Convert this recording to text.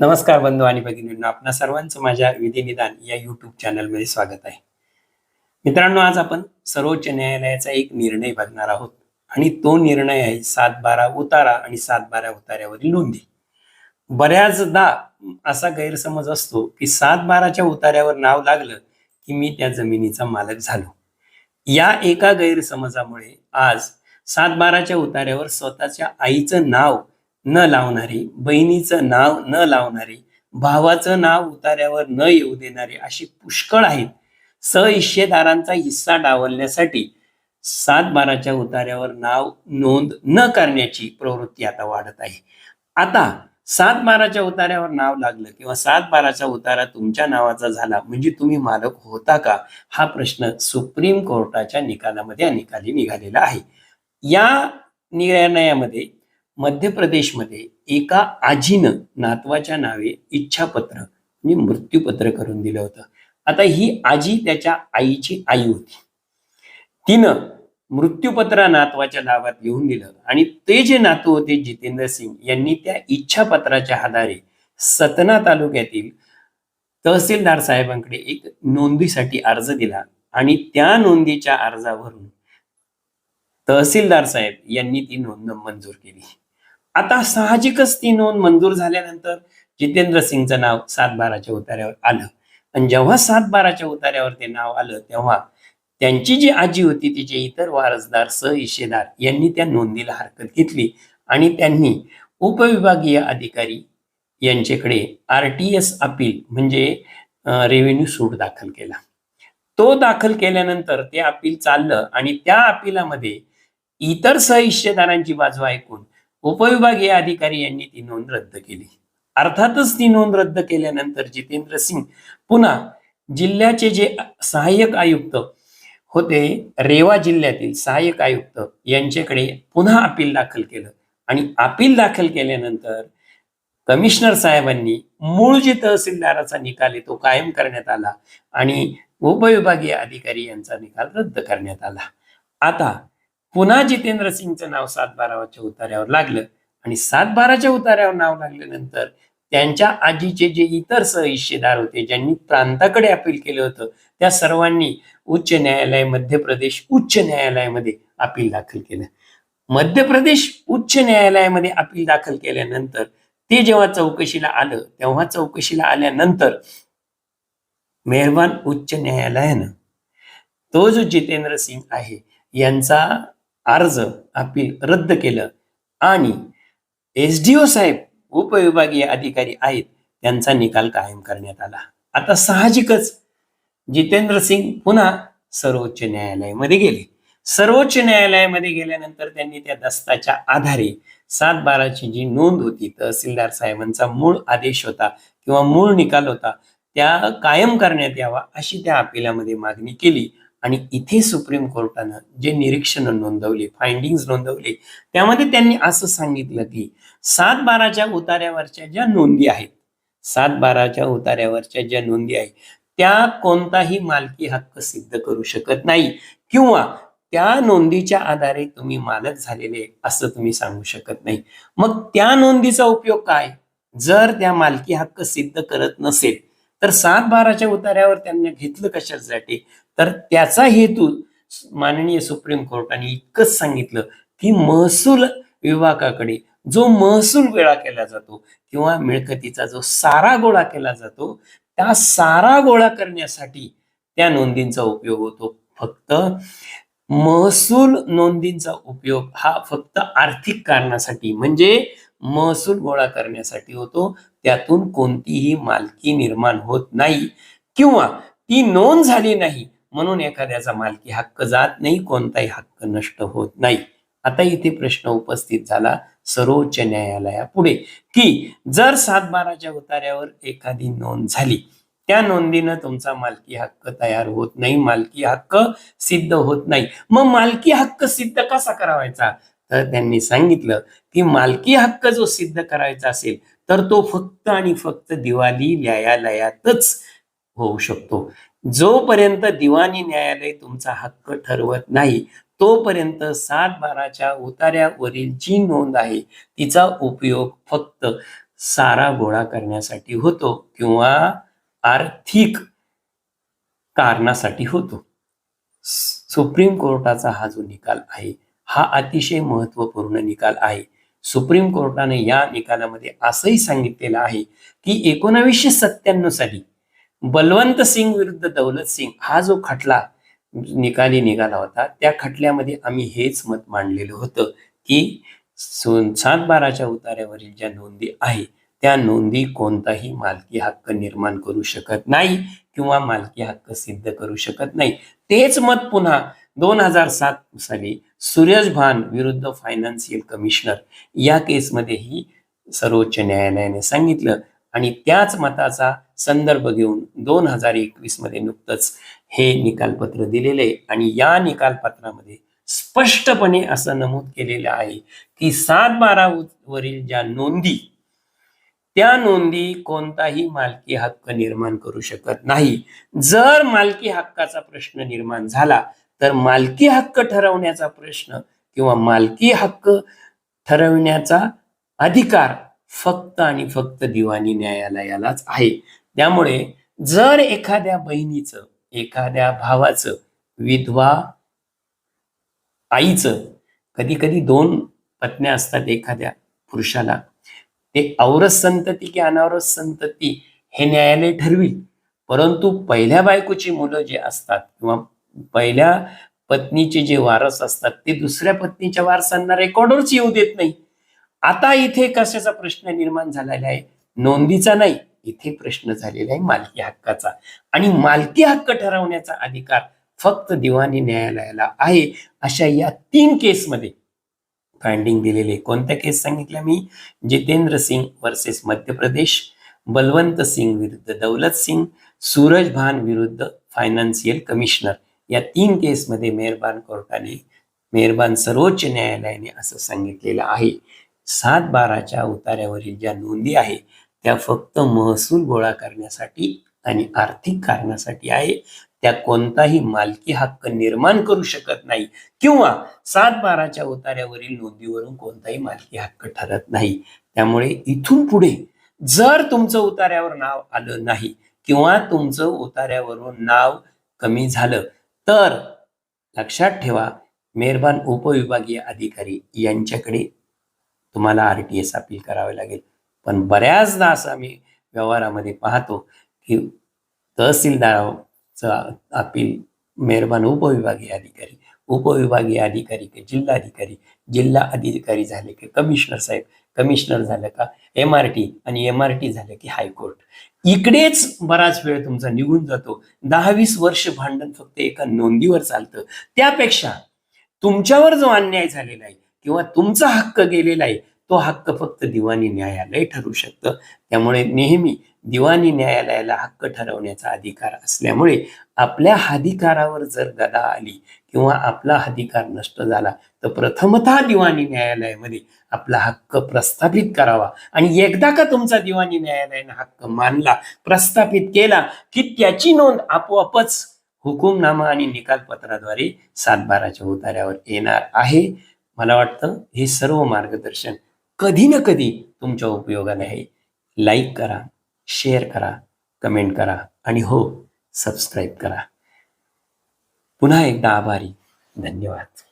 नमस्कार बंधू आणि भगिनींनो आपणा सर्वांचं माझ्या विधिनिदान या युट्यूब चॅनलमध्ये स्वागत आहे. मित्रांनो आज आपण सर्वोच्च न्यायालयाचा एक निर्णय बघणार आहोत आणि तो निर्णय आहे सात बारा उतारा आणि सात बारा उतार्यावरील नोंदी. बऱ्याचदा असा गैरसमज असतो की सात बाराच्या उतार्यावर नाव लागलं की मी त्या जमिनीचा मालक झालो. या एका गैरसमजामुळे आज सात बाराच्या उतार्यावर स्वतःच्या आईचं नाव न लावणारी बहिणीचं नाव न लावणारी भावाचं नाव उतार्यावर न येऊ देणारे अशी पुष्कळ आहेत. सहिश्येदारांचा हिस्सा डावलण्यासाठी सात बाराच्या उतार्यावर नाव नोंद न करण्याची प्रवृत्ती आता वाढत आहे. आता सात बाराच्या उतार्यावर नाव लागलं किंवा सात बाराचा उतारा तुमच्या नावाचा झाला म्हणजे तुम्ही मालक होता का? हा प्रश्न सुप्रीम कोर्टाच्या निकालामध्ये निकाली निघालेला आहे. या निर्णयामध्ये मध्य प्रदेशमध्ये एका आजीनं नातवाच्या नावे इच्छापत्र म्हणजे मृत्यूपत्र करून दिलं होतं. आता ही आजी त्याच्या आईची आई होती. तिनं मृत्यूपत्र नातवाच्या नावात लिहून दिलं आणि ते जे नातू होते जितेंद्र सिंग यांनी त्या इच्छापत्राच्या आधारे सतना तालुक्यातील तहसीलदार साहेबांकडे एक नोंदीसाठी अर्ज दिला आणि त्या नोंदीच्या अर्जावरून तहसीलदार साहेब यांनी ती नोंद मंजूर केली. आता साहजिकच ती नोंद मंजूर झाल्यानंतर जितेंद्र सिंगचं नाव सात बाराच्या उतार्यावर आलं. आणि जेव्हा सात बाराच्या उतार्यावर ते नाव आलं तेव्हा त्यांची जी आजी होती तिचे इतर वारसदार सहिशेदार यांनी त्या नोंदीला हरकत घेतली आणि त्यांनी उपविभागीय अधिकारी यांच्याकडे आर टी एस अपील म्हणजे रेव्हेन्यू सूट दाखल केला. तो दाखल केल्यानंतर ते अपील चाललं आणि त्या अपिलामध्ये इतर सहहिशेदारांची बाजू ऐकून उपविभागीय अधिकारी यांनी ती नोंद रद्द केली. अर्थातच ती नोंद रद्द केल्यानंतर जितेंद्र सिंग पुन्हा जिल्ह्याचे जे सहाय्यक आयुक्त होते रेवा जिल्ह्यातील सहाय्यक आयुक्त यांच्याकडे पुन्हा अपील दाखल केलं. आणि अपील दाखल केल्यानंतर कमिशनर साहेबांनी मूळ जे तहसीलदाराचा निकाल आहे तो कायम करण्यात आला आणि उपविभागीय अधिकारी यांचा निकाल रद्द करण्यात आला. आता पुन्हा जितेंद्र सिंगचं नाव सात बाराच्या उतार्यावर लागलं. आणि सात बाराच्या उतार्यावर नाव लागल्यानंतर त्यांच्या आजीचे जे इतर सहहिस्सेदार होते ज्यांनी प्रांताकडे अपील केलं होतं त्या सर्वांनी उच्च न्यायालय मध्य प्रदेश उच्च न्यायालयामध्ये अपील दाखल केलं. मध्य प्रदेश उच्च न्यायालयामध्ये अपील दाखल केल्यानंतर ते जेव्हा चौकशीला आलं तेव्हा चौकशीला आल्यानंतर मेहरबान उच्च न्यायालयानं तो जो जितेंद्र सिंग आहे यांचा अर्ज अपील रद्द केलं. आणि एस डी ओ साहेब उपविभागीय अधिकारी आहेत त्यांचा निकाल कायम करण्यात आला. आता साहजिकच जितेंद्र सिंग पुन्हा सर्वोच्च न्यायालयामध्ये गेले. सर्वोच्च न्यायालयामध्ये गेल्यानंतर त्यांनी त्या दस्ताच्या आधारे सात बाराची जी नोंद होती तहसीलदार साहेबांचा मूळ आदेश होता किंवा मूळ निकाल होता त्या कायम करण्यात यावा अशी त्या अपिलामध्ये मागणी केली. आणि इथे सुप्रीम कोर्टानं जे निरीक्षण नोंदवले फाइंडिंग्स नोंदवले त्यामध्ये त्यांनी असं सांगितलं की सात बाराच्या उतार्यावरच्या ज्या नोंदी आहेत सात बाराच्या उतार्यावरच्या ज्या नोंदी आहेत त्या कोणताही मालकी हक्क सिद्ध करू शकत नाही किंवा त्या नोंदीच्या आधारे तुम्ही मालक झालेले असं तुम्ही सांगू शकत नाही. मग त्या नोंदीचा उपयोग काय? जर त्या मालकी हक्क सिद्ध करत नसेल तर सात बाराच्या उतार्यावर त्यांनी घेतलं कशासाठी? तर त्याचा हेतू माननीय सुप्रीम कोर्टाने इतकंच सांगितलं की महसूल विभागाकडे जो महसूल गोळा केला जातो किंवा मिळकतीचा जो सारा गोळा केला जातो त्या सारा गोळा करण्यासाठी त्या नोंदींचा उपयोग होतो. फक्त महसूल नोंदींचा उपयोग हा फक्त आर्थिक कारणासाठी म्हणजे महसूल गोळा करण्यासाठी होतो. त्यातून कोणतीही मालकी निर्माण होत नाही किंवा ती नोंद झाली नाही म्हणून एखाद्याचा मालकी हक्क जात नाही कोणताही हक्क नष्ट होत नाही. आता इथे प्रश्न उपस्थित झाला सर्वोच्च न्यायालयापुढे की जर सात बाराच्या उतार्यावर एखादी नोंद झाली त्या नोंदीनं तुमचा मालकी हक्क तयार होत नाही मालकी हक्क सिद्ध होत नाही. मग मालकी हक्क सिद्ध कसा करावायचा? तर त्यांनी सांगितलं की मालकी हक्क जो सिद्ध करायचा असेल तर तो फक्त आणि फक्त दिवाळी न्यायालयातच होऊ शकतो. जोपर्यंत दिवाणी न्यायालय तुमचा हक्क ठरवत नाही तोपर्यंत सात बाराच्या उतार्यावरील जी नोंद आहे तिचा उपयोग फक्त सारा गोळा करण्यासाठी होतो किंवा आर्थिक कारणासाठी होतो. सुप्रीम कोर्टाचा हा जो निकाल आहे हा अतिशय महत्त्वपूर्ण निकाल आहे. सुप्रीम कोर्टाने या निकालामध्ये असंही सांगितलेलं आहे की एकोणावीसशे सत्त्याण्णव साली बलवंत सिंग विरुद्ध दौलत सिंग हा जो खटला निकाली निघाला होता त्या खटल्यामध्ये आम्ही हेच मत मांडलेलं होतं की सात बाराच्या उतार्यावरील ज्या नोंदी आहे त्या नोंदी कोणताही मालकी हक्क निर्माण करू शकत नाही किंवा मालकी हक्क सिद्ध करू शकत नाही. तेच मत पुन्हा दोन हजार सात साली सूरज भान विरुद्ध फायनान्शियल कमिशनर या केसमध्येही सर्वोच्च न्यायालयाने सांगितलं. आणि त्याच मताचा संदर्भ घेऊन दोन हजार एकवीसमध्ये नुकतंच हे निकालपत्र दिलेले आहे. आणि या निकालपत्रामध्ये स्पष्टपणे असं नमूद केलेलं आहे की सात बारा वरील ज्या नोंदी त्या नोंदी कोणताही मालकी हक्क निर्माण करू शकत नाही. जर मालकी हक्काचा प्रश्न निर्माण झाला तर मालकी हक्क ठरवण्याचा प्रश्न किंवा मालकी हक्क ठरवण्याचा अधिकार फक्त आणि फक्त दिवाणी न्यायालयालाच आहे. त्यामुळे जर एखाद्या बहिणीचं एखाद्या भावाचं विधवा आईचं कधी कधी दोन पत्न्या असतात एखाद्या पुरुषाला. ते औरस संतती की अनावरस संतती हे न्यायालय ठरवी. परंतु पहिल्या बायकोची मुलं जे असतात किंवा पहिल्या पत्नीचे जे वारस असतात ते दुसऱ्या पत्नीच्या वारसांना रेकॉर्डवरच येऊ देत नाही. आता इथे कशाचा प्रश्न निर्माण झालेला आहे? नोंदीचा नाही. इथे प्रश्न झालेला आहे मालकी हक्काचा. आणि मालकी हक्क ठरवण्याचा अधिकार फक्त दिवाणी न्यायालयाला आहे. अशा या तीन केसमध्ये फायंडिंग दिलेले कोणत्या केस सांगितल्या मी? जितेंद्र सिंग वर्सेस मध्य प्रदेश बलवंत सिंग विरुद्ध दौलत सिंग सूरज भान विरुद्ध फायनान्शियल कमिशनर या तीन केसमध्ये मेहरबान कोर्टाने मेहरबान सर्वोच्च न्यायालयाने असं सांगितलेलं आहे. सात बाराच्या उतार्यावरील ज्या नोंदी आहे त्या फक्त महसूल गोळा करण्यासाठी आणि आर्थिक कारणासाठी आहे. त्या कोणताही मालकी हक्क निर्माण करू शकत नाही किंवा सात बाराच्या उतार्यावरील नोंदीवरून कोणताही मालकी हक्क ठरत नाही. त्यामुळे इथून पुढे जर तुमचं उतार्यावर नाव आलं नाही किंवा तुमचं उतार्यावरून नाव कमी झालं तर लक्षात ठेवा मेहरबान उपविभागीय अधिकारी यांच्याकडे तुम्हाला आर टी एस अपील करावे लागेल. पण बऱ्याचदा असं आम्ही व्यवहारामध्ये पाहतो की तहसीलदाराचं अपील मेहरबान उपविभागीय अधिकारी उपविभागीय अधिकारी की जिल्हाधिकारी जिल्हा अधिकारी झाले की कमिशनर साहेब कमिशनर झालं का एम आर टी आणि एम आर टी झालं की हायकोर्ट. इकडेच बराच वेळ तुमचा निघून जातो. दहा वीस वर्ष भांडण फक्त एका नोंदीवर चालतं. त्यापेक्षा तुमच्यावर जो अन्याय झालेला आहे किंवा तुमचा हक्क गेलेला आहे तो हक्क फक्त दिवाणी न्यायालय ठरू शकतं. त्यामुळे नेहमी दिवाणी न्यायालयाला हक्क ठरवण्याचा अधिकार असल्यामुळे आपल्या अधिकारावर जर गदा आली किंवा आपला अधिकार नष्ट झाला तर प्रथमतः दिवाणी न्यायालयामध्ये आपला हक्क प्रस्थापित करावा. आणि एकदा का तुमचा दिवाणी न्यायालयाने हक्क मानला प्रस्थापित केला की त्याची नोंद आपोआपच हुकुमनामा आणि निकालपत्राद्वारे सातबाराच्या उतार्यावर येणार आहे. मला वाटतं हे सर्व मार्गदर्शन कधी ना कधी तुमच्या उपयोगाला आहे लाईक करा शेअर करा कमेंट करा आणि हो सबस्क्राईब करा. पुन्हा एकदा आभारी. धन्यवाद.